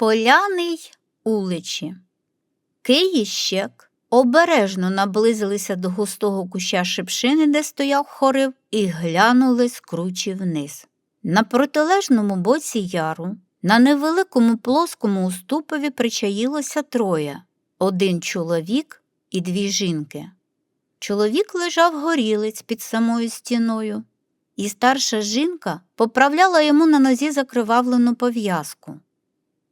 Поляний уличі. Кий і щек обережно наблизилися до густого куща шипшини, де стояв хорив, і глянули з кручі вниз. На протилежному боці яру, на невеликому плоскому уступові причаїлося троє один чоловік і дві жінки. Чоловік лежав горілиць під самою стіною, і старша жінка поправляла йому на нозі закривавлену пов'язку.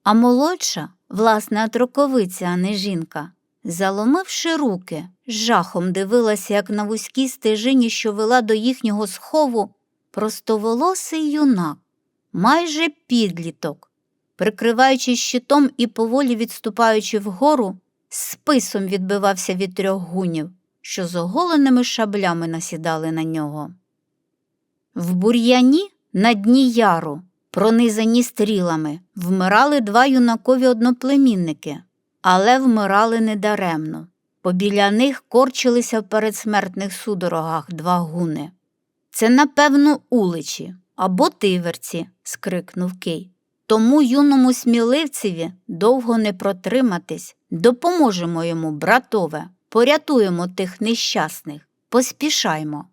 А молодша, власне, атроковиця, а не жінка, заломивши руки, жахом дивилася, як на вузькій стежині, що вела до їхнього схову, простоволосий юнак, майже підліток, прикриваючи щитом і поволі відступаючи вгору, списом відбивався від трьох гунів, що з оголеними шаблями насідали на нього. В бур'яні на дні яру, пронизані стрілами, вмирали два юнакові одноплемінники, але вмирали недаремно. Побіля них корчилися в передсмертних судорогах два гуни. Це, напевно, уличі або тиверці, скрикнув Кий. Тому юному сміливцеві довго не протриматись, допоможемо йому, братове, порятуємо тих нещасних, поспішаймо.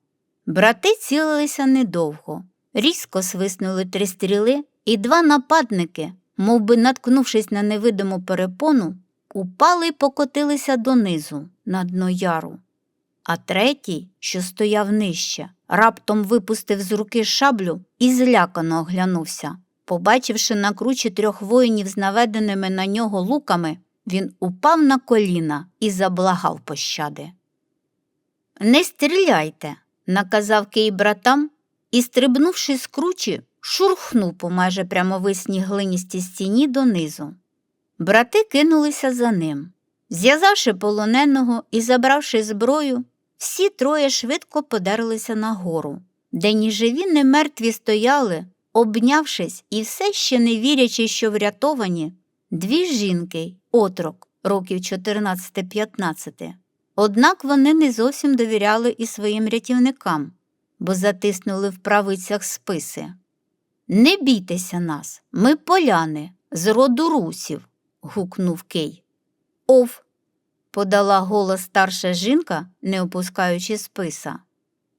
Брати цілилися недовго. Різко свиснули три стріли, і два нападники, мов би наткнувшись на невидиму перепону, упали й покотилися донизу, на дно яру. А третій, що стояв нижче, раптом випустив з руки шаблю і злякано оглянувся. Побачивши на кручі трьох воїнів з наведеними на нього луками, він упав на коліна і заблагав пощади. Не стріляйте, наказав Кий братам і, стрибнувши з кручі, шурхнув по майже прямовисній глиністій стіні донизу. Брати кинулися за ним. Зв'язавши полоненого і забравши зброю, всі троє швидко подерлися нагору, де ні живі, ні мертві стояли, обнявшись і все ще не вірячи, що врятовані, дві жінки, отрок, років 14-15. Однак вони не зовсім довіряли і своїм рятівникам, бо затиснули в правицях списи. Не бійтеся нас, ми поляни, з роду русів, гукнув Кей. Ов, подала голос старша жінка, не опускаючи списа.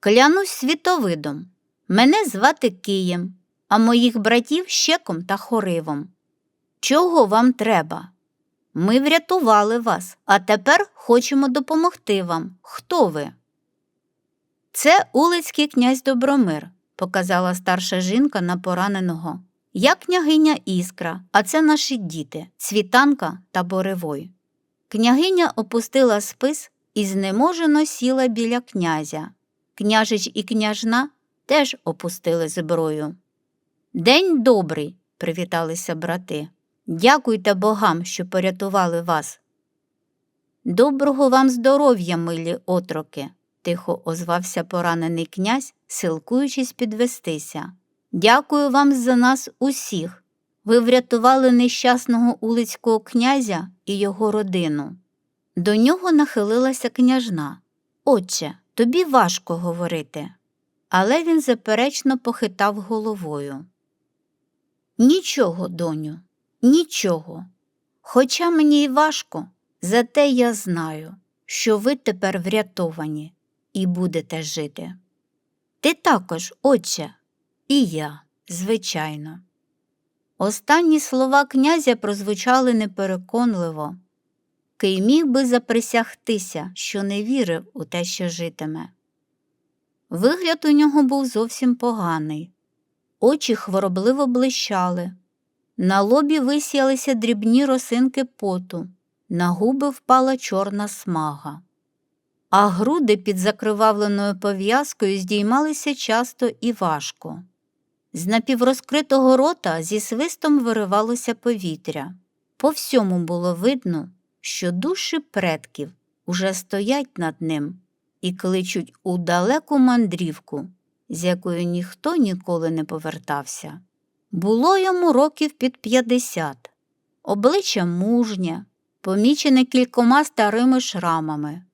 Клянусь світовидом. Мене звати Києм, а моїх братів щеком та хоривом. Чого вам треба? Ми врятували вас, а тепер хочемо допомогти вам. Хто ви? Це улицький князь Добромир, показала старша жінка на пораненого. Я княгиня Іскра, а це наші діти, цвітанка та Боревой. Княгиня опустила спис і знеможено сіла біля князя. Княжич і княжна теж опустили зброю. День добрий, привіталися брати. Дякуйте богам, що порятували вас. Доброго вам здоров'я, милі отроки, тихо озвався поранений князь, силкуючись підвестися. Дякую вам за нас усіх. Ви врятували нещасного улицького князя і його родину. До нього нахилилася княжна. Отче, тобі важко говорити. Але він заперечно похитав головою. Нічого, доню, нічого. Хоча мені й важко, зате я знаю, що ви тепер врятовані і будете жити. Ти також, отче, і я, звичайно. Останні слова князя прозвучали непереконливо. Кий міг би заприсягтися, що не вірив у те, що житиме. Вигляд у нього був зовсім поганий, очі хворобливо блищали, на лобі висіялися дрібні росинки поту, на губи впала чорна смага, а груди під закривавленою пов'язкою здіймалися часто і важко. З напіврозкритого рота зі свистом виривалося повітря. По всьому було видно, що душі предків уже стоять над ним і кличуть у далеку мандрівку, з якою ніхто ніколи не повертався. Було йому років під п'ятдесят, обличчя мужнє, помічене кількома старими шрамами.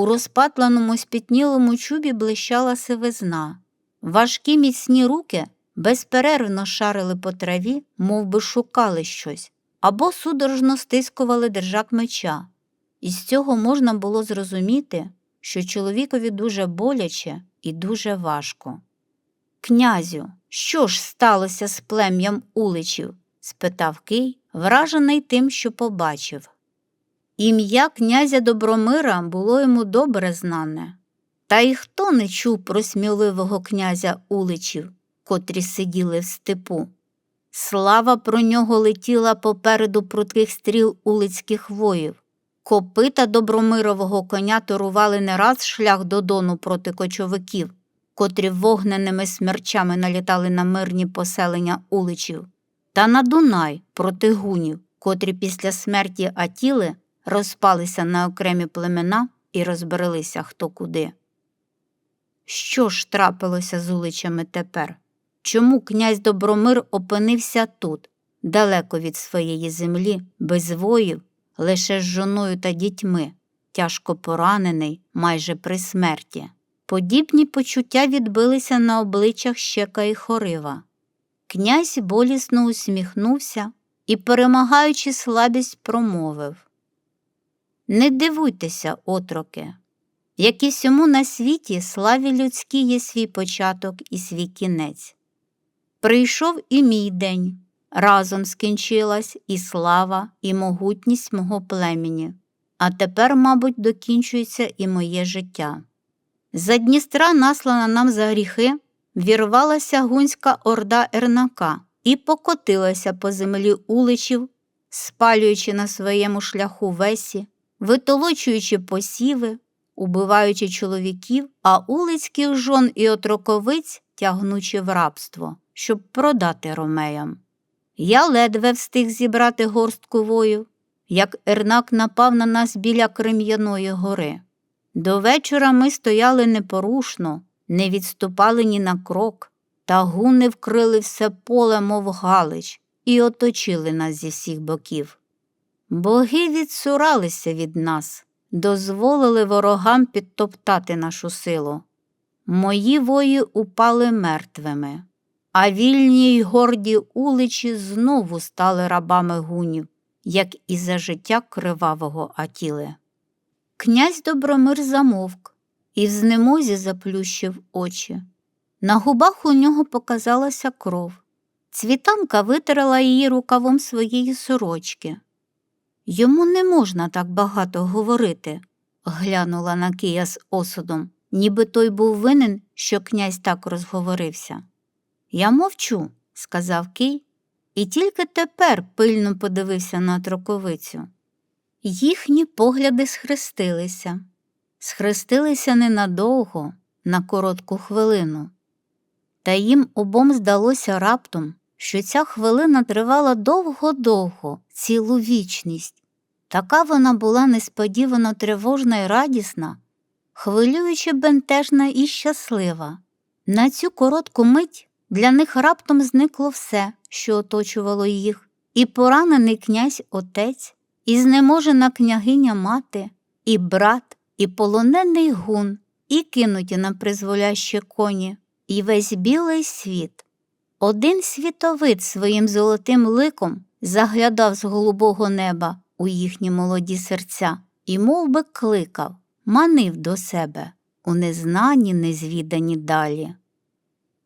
У розпатленому спітнілому чубі блищала сивизна, важкі міцні руки безперервно шарили по траві, мов би шукали щось, або судорожно стискували держак меча. Із цього можна було зрозуміти, що чоловікові дуже боляче і дуже важко. Князю, що ж сталося з плем'ям уличів? спитав Кий, вражений тим, що побачив. Ім'я князя Добромира було йому добре знане. Та й хто не чув про сміливого князя уличів, котрі сиділи в степу. Слава про нього летіла попереду прудких стріл улицьких воїв. Копита добромирового коня торували не раз шлях до дону проти кочовиків, котрі вогненими смерчами налітали на мирні поселення уличів, та на Дунай проти гунів, котрі після смерті Атіли розпалися на окремі племена і розбрелися хто куди. Що ж трапилося з уличами тепер? Чому князь Добромир опинився тут, далеко від своєї землі, без воїв, лише з жоною та дітьми, тяжко поранений, майже при смерті? Подібні почуття відбилися на обличчях Щека і Хорива. Князь болісно усміхнувся і, перемагаючи слабість, промовив Не дивуйтеся, отроки, як і всьому на світі, славі людській є свій початок і свій кінець. Прийшов і мій день, разом скінчилась і слава, і могутність мого племені, а тепер, мабуть, докінчується і моє життя. За Дністра, наслана нам за гріхи, вірвалася гунська орда Ернака і покотилася по землі уличів, спалюючи на своєму шляху весі, витолочуючи посіви, убиваючи чоловіків, а улицьких жон і отроковиць тягнучи в рабство, щоб продати ромеям. Я ледве встиг зібрати горстку воїв, як Ернак напав на нас біля Крем'яної гори. До вечора ми стояли непорушно, не відступали ні на крок, та гуни вкрили все поле, мов галич, і оточили нас зі всіх боків. Боги відсуралися від нас, дозволили ворогам підтоптати нашу силу. Мої вої упали мертвими, а вільні й горді уличі знову стали рабами гунів, як і за життя кривавого Атіли. Князь Добромир замовк і в знемозі заплющив очі. На губах у нього показалася кров. Цвітанка витерла її рукавом своєї сорочки. Йому не можна так багато говорити, глянула на Кия з осудом, ніби той був винен, що князь так розговорився. Я мовчу, сказав Кий, і тільки тепер пильно подивився на троковицю. Їхні погляди схрестилися, схрестилися ненадовго, на коротку хвилину. Та їм обом здалося раптом, що ця хвилина тривала довго-довго, цілу вічність. Така вона була несподівано тривожна і радісна, хвилюючи бентежна і щаслива. На цю коротку мить для них раптом зникло все, що оточувало їх, і поранений князь отець, і знеможена княгиня мати, і брат, і полонений гун, і кинуті на призволяще коні, і весь білий світ. Один світовид своїм золотим ликом заглядав з голубого неба у їхні молоді серця і мов би, кликав, манив до себе у незнані, незвідані далі.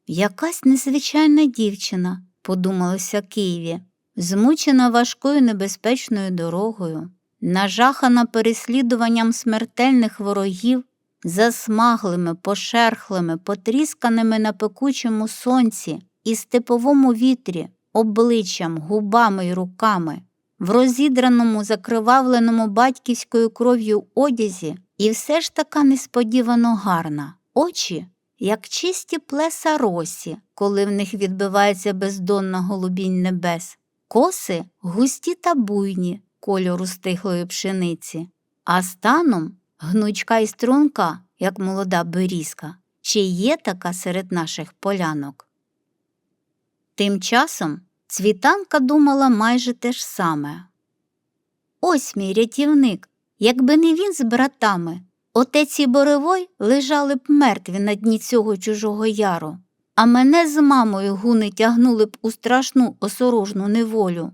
Якась незвичайна дівчина, подумалося Києві, змучена важкою небезпечною дорогою, нажахана переслідуванням смертельних ворогів, засмаглими, пошерхлими, потрісканими на пекучому сонці і степовому вітрі, обличчям, губами й руками, в розідраному, закривавленому батьківською кров'ю одязі, і все ж така несподівано гарна, очі, як чисті плеса росі, коли в них відбивається бездонна голубінь небес, коси густі та буйні кольору стиглої пшениці, а станом гнучка і струнка, як молода берізка, чи є така серед наших полянок. Тим часом цвітанка думала майже те ж саме. Ось мій рятівник, якби не він з братами, отець і Боревой лежали б мертві на дні цього чужого яру, а мене з мамою гуни тягнули б у страшну осорожну неволю.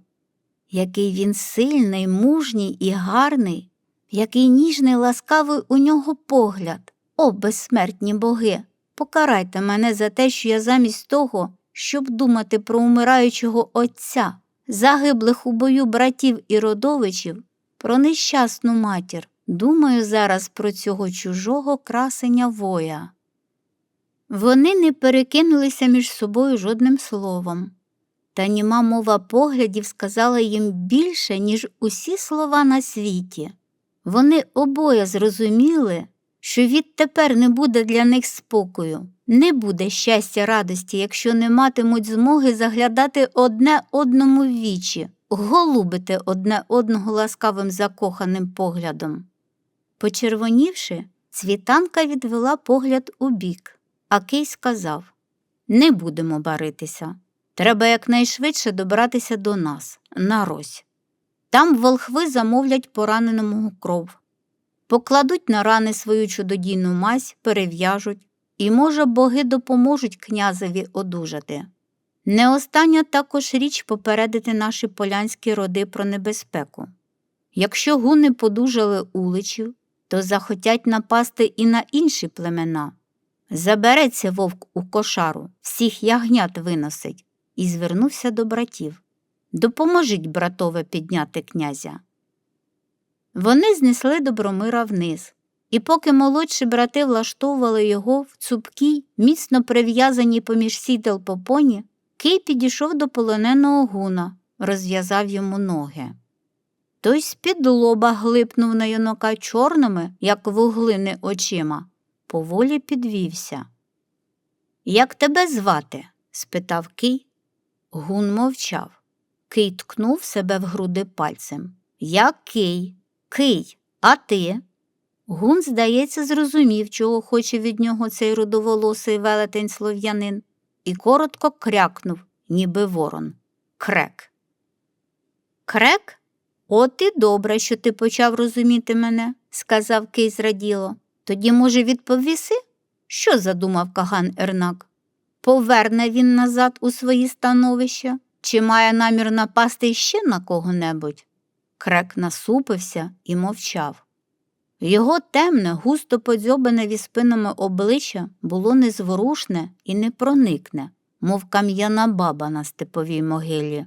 який він сильний, мужній і гарний, який ніжний, ласкавий у нього погляд. О, безсмертні боги! Покарайте мене за те, що я замість того, щоб думати про умираючого отця, загиблих у бою братів і родовичів, про нещасну матір. Думаю зараз про цього чужого красення воя. Вони не перекинулися між собою жодним словом, та німа мова поглядів сказала їм більше, ніж усі слова на світі. Вони обоє зрозуміли, що відтепер не буде для них спокою, не буде щастя радості, якщо не матимуть змоги заглядати одне одному в вічі, голубити одне одного ласкавим закоханим поглядом. Почервонівши, цвітанка відвела погляд у бік, а Кий сказав Не будемо баритися. Треба якнайшвидше добратися до нас, на Рось. Там волхви замовлять пораненому кров, покладуть на рани свою чудодійну мазь, перев'яжуть, і, може, боги допоможуть князеві одужати. Не остання також річ попередити наші полянські роди про небезпеку. Якщо гуни подужали уличів, то захотять напасти і на інші племена. Забереться вовк у кошару, всіх ягнят виносить, і звернувся до братів. Допоможіть братове підняти князя. Вони знесли Добромира вниз, і поки молодші брати влаштовували його в цупкій, міцно прив'язаній поміж сідел попоні, Кий підійшов до полоненого гуна, розв'язав йому ноги. Той з-під лоба глипнув на юнака чорними, як вуглини очима, поволі підвівся. Як тебе звати? спитав Кий. Гун мовчав. Кий ткнув себе в груди пальцем. Я Кий, Кий, а ти? Гун, здається, зрозумів, чого хоче від нього цей рудоволосий велетень слов'янин, і коротко крякнув, ніби ворон. Крек. Крек? От і добре, що ти почав розуміти мене, сказав Кий зраділо. Тоді, може, відповіси? Що задумав Каган Ернак? Поверне він назад у свої становища? Чи має намір напасти ще на кого-небудь? Крек насупився і мовчав. Його темне, густо подзьобане віспинами обличчя було незворушне і непроникне, мов кам'яна баба на степовій могилі.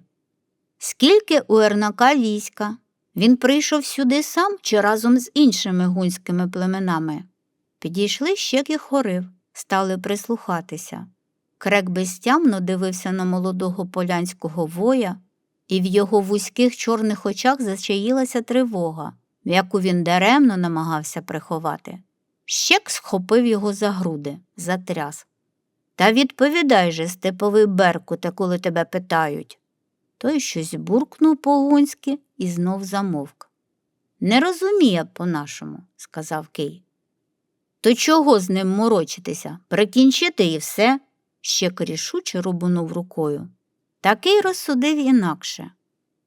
Скільки у Ернака війська? Він прийшов сюди сам чи разом з іншими гунськими племенами? Підійшли щек і хорив, стали прислухатися. Крек безтямно дивився на молодого полянського воя, і в його вузьких чорних очах зачаїлася тривога, яку він даремно намагався приховати. Щек схопив його за груди, затряс. Та відповідай же, степовий беркуте, коли тебе питають. Той щось буркнув по-гунськи і знов замовк. Не розуміє по-нашому, сказав Кий. То чого з ним морочитися? Прикінчити і все, ще рішуче рубанув рукою. Такий розсудив інакше.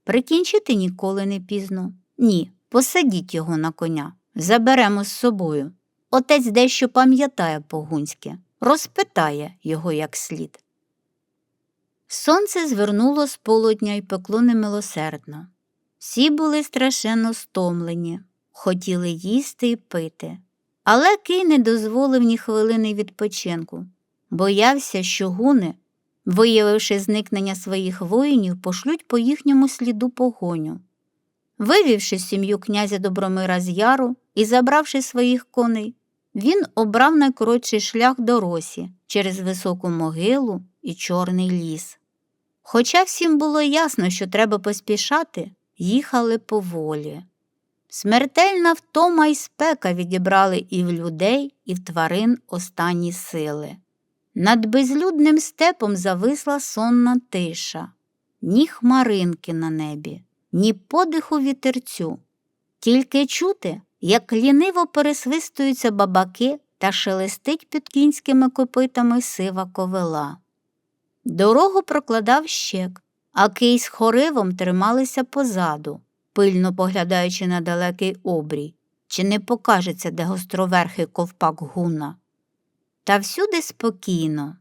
Прикінчити ніколи не пізно. Ні, посадіть його на коня, заберемо з собою. Отець дещо пам'ятає по-гунськи, розпитає його як слід. Сонце звернуло з полудня і пекло немилосердно. Всі були страшенно стомлені, хотіли їсти і пити. Але Кий не дозволив ні хвилини відпочинку, боявся, що гуни, виявивши зникнення своїх воїнів, пошлють по їхньому сліду погоню. Вивівши сім'ю князя Добромира з яру і забравши своїх коней, він обрав найкоротший шлях до Росі через високу могилу і чорний ліс. Хоча всім було ясно, що треба поспішати, їхали поволі. Смертельна втома й спека відібрали і в людей, і в тварин останні сили. Над безлюдним степом зависла сонна тиша, ні хмаринки на небі, ні подиху вітерцю, тільки чути, як ліниво пересвистуються бабаки та шелестить під кінськими копитами сива ковила. Дорогу прокладав щек, а кий з хоривом трималися позаду, пильно поглядаючи на далекий обрій, чи не покажеться, де гостроверхий ковпак гуна. Та всюди спокійно.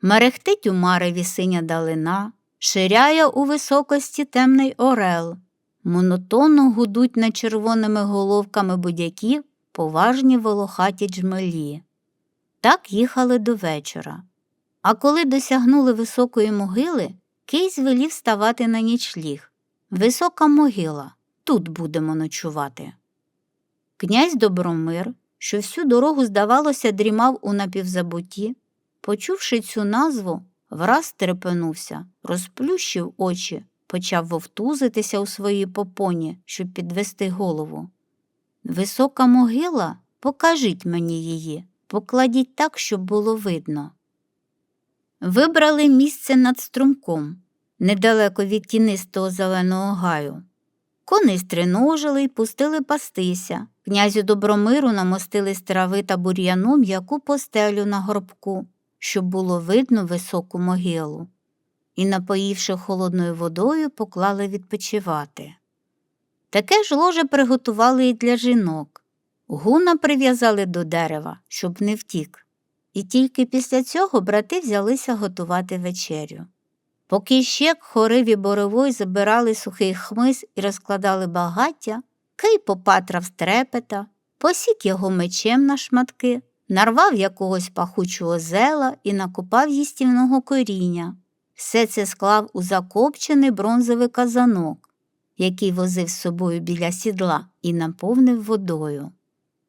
Мерехтить у мареві синя далина, ширяє у високості темний орел. Монотонно гудуть над червоними головками будяків поважні волохаті джмелі. Так їхали до вечора. А коли досягнули високої могили, Кий звелів ставати на нічліг. Висока могила, тут будемо ночувати. Князь Добромир, що всю дорогу, здавалося, дрімав у напівзабутті, почувши цю назву, враз трепенувся, розплющив очі, почав вовтузитися у своїй попоні, щоб підвести голову. Висока могила, покажіть мені її, покладіть так, щоб було видно. Вибрали місце над струмком, недалеко від тінистого зеленого гаю. Кони стриножили й пустили пастися. Князю Добромиру намостили з трави та бур'яну м'яку постелю на горбку, щоб було видно високу могилу, і, напоївши холодною водою, поклали відпочивати. Таке ж ложе приготували і для жінок. Гуна прив'язали до дерева, щоб не втік, і тільки після цього брати взялися готувати вечерю. Поки ще хорив і боровой забирали сухий хмиз і розкладали багаття, Кий попатрав з трепета, посік його мечем на шматки, нарвав якогось пахучого зела і накопав їстівного коріння. Все це склав у закопчений бронзовий казанок, який возив з собою біля сідла, і наповнив водою.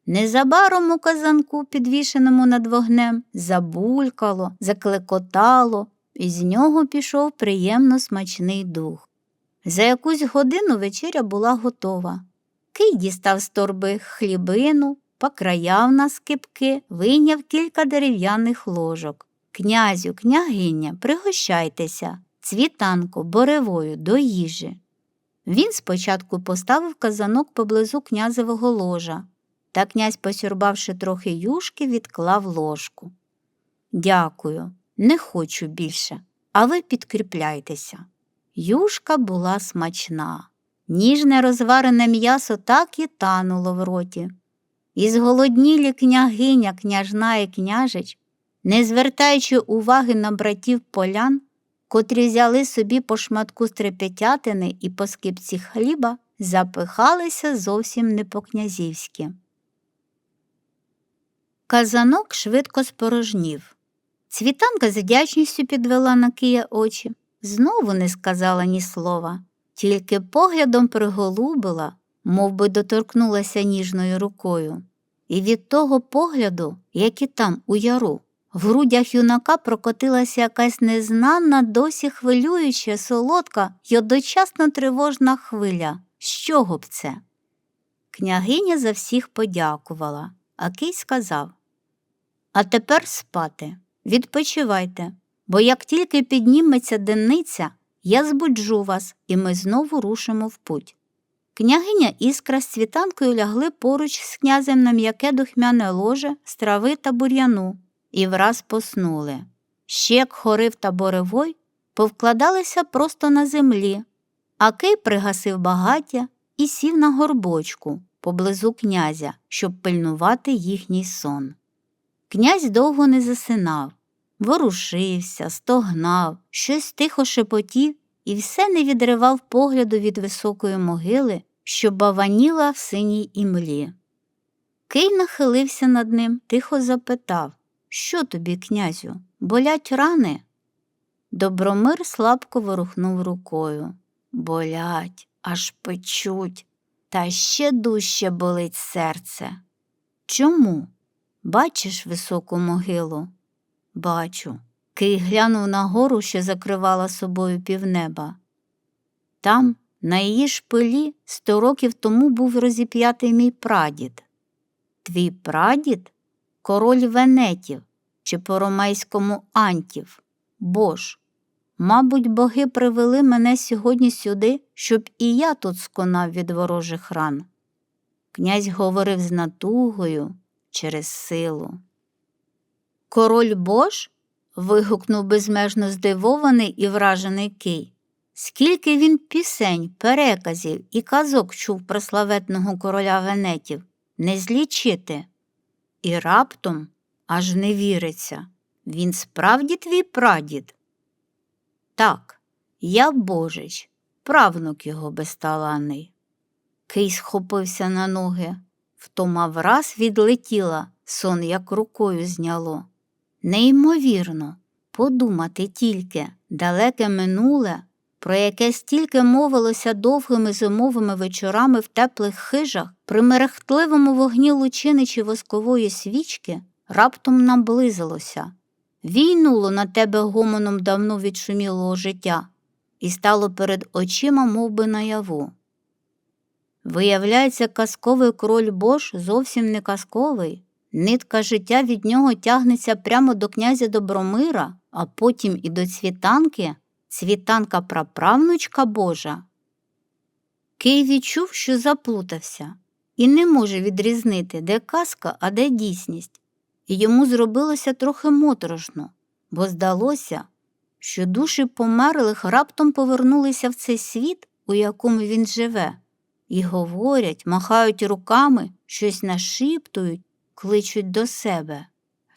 Незабаром у казанку, підвішеному над вогнем, забулькало, заклекотало, і з нього пішов приємно смачний дух. За якусь годину вечеря була готова. Кий дістав з торби хлібину, покраяв на скипки, вийняв кілька дерев'яних ложок. Князю, княгиня, пригощайтеся, цвітанку, боревою до їжі. Він спочатку поставив казанок поблизу князевого ложа, та князь, посюрбавши трохи юшки, відклав ложку. Дякую, не хочу більше, а ви підкріпляйтеся. Юшка була смачна. Ніжне розварене м'ясо так і тануло в роті. І зголоднілі княгиня, княжна і княжич, не звертаючи уваги на братів полян, котрі взяли собі по шматку стрепетятини і по скипці хліба, запихалися зовсім не по-князівськи. Казанок швидко спорожнів. Цвітанка з вдячністю підвела на Кия очі, знову не сказала ні слова, тільки поглядом приголубила, мов би доторкнулася ніжною рукою. І від того погляду, як і там, у яру, в грудях юнака прокотилася якась незнана, досі хвилююча, солодка й одночасно тривожна хвиля. З чого б це? Княгиня за всіх подякувала, а кий сказав А тепер спати, відпочивайте, бо як тільки підніметься денниця, я збуджу вас, і ми знову рушимо в путь. Княгиня іскра з цвітанкою лягли поруч з князем на м'яке духмяне ложе з трави та бур'яну і враз поснули. Щек, хорив та боревой повкладалися просто на землі, а Кий пригасив багаття і сів на горбочку поблизу князя, щоб пильнувати їхній сон. Князь довго не засинав, ворушився, стогнав, щось тихо шепотів і все не відривав погляду від високої могили, що баваніла в синій імлі. Кий нахилився над ним, тихо запитав Що тобі, князю, болять рани? Добромир слабко ворухнув рукою. Болять, аж печуть, та ще дужче болить серце. Чому? Бачиш високу могилу? Бачу. Кий глянув на гору, що закривала собою півнеба. Там, на її шпилі, сто років тому був розіп'ятий мій прадід. Твій прадід король венетів чи по ромейському антів. Бож, мабуть, боги привели мене сьогодні сюди, щоб і я тут сконав від ворожих ран. Князь говорив з натугою через силу. Король Бож? вигукнув безмежно здивований і вражений Кий. Скільки він пісень, переказів і казок чув про славетного короля венетів, не злічити. І раптом аж не віриться. Він справді твій прадід? Так, Я божич, правнук його безталаний. Кий схопився на ноги, втома враз відлетіла, сон як рукою зняло. Неймовірно, подумати тільки, далеке минуле, про яке стільки мовилося довгими зимовими вечорами в теплих хижах, при мерехтливому вогні лучини чи воскової свічки, раптом наблизилося, війнуло на тебе гомоном давно відшумілого життя і стало перед очима мов би, наяву. Виявляється, казковий король Бош зовсім не казковий. Нитка життя від нього тягнеться прямо до князя Добромира, а потім і до цвітанки, цвітанка праправнучка Божа. Кий відчув, що заплутався, і не може відрізнити, де казка, а де дійсність. І йому зробилося трохи моторошно, бо здалося, що душі померлих раптом повернулися в цей світ, у якому він живе, і говорять, махають руками, щось нашіптують, кличуть до себе.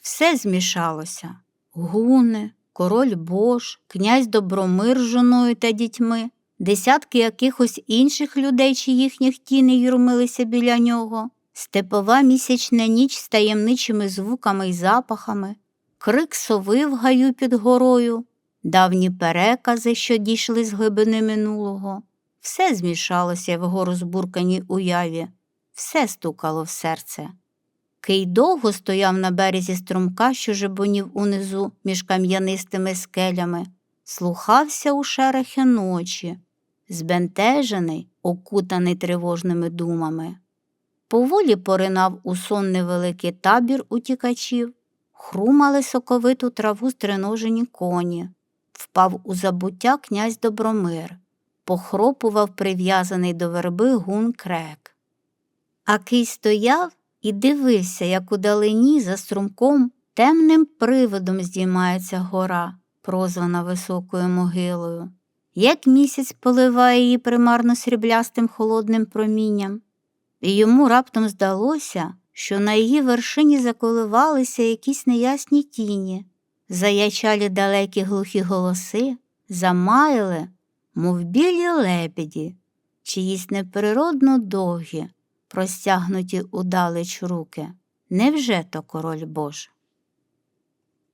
Все змішалося гуни, король Бош, князь Добромир з жоною та дітьми, десятки якихось інших людей, чи їхніх тіней юрмилися біля нього, степова місячна ніч з таємничими звуками й запахами, крик сови в гаю під горою, давні перекази, що дійшли з глибини минулого. Все змішалося в його розбурканій уяві, все стукало в серце. Кий довго стояв на березі струмка, що жебонів унизу між кам'янистими скелями, слухався у шерехи ночі, збентежений, окутаний тривожними думами. Поволі поринав у сон невеликий табір утікачів, хрумали соковиту траву стриножені коні, впав у забуття князь Добромир, похропував прив'язаний до верби гун крек. А кий стояв і дивився, як у далині за струмком темним приводом здіймається гора, прозвана високою могилою, як місяць поливає її примарно сріблястим холодним промінням, і йому раптом здалося, що на її вершині заколивалися якісь неясні тіні, заячалі далекі глухі голоси, замаяли, мов білі лебеді, чиїсь неприродно довгі простягнуті удалеч руки. Невже то король Бож?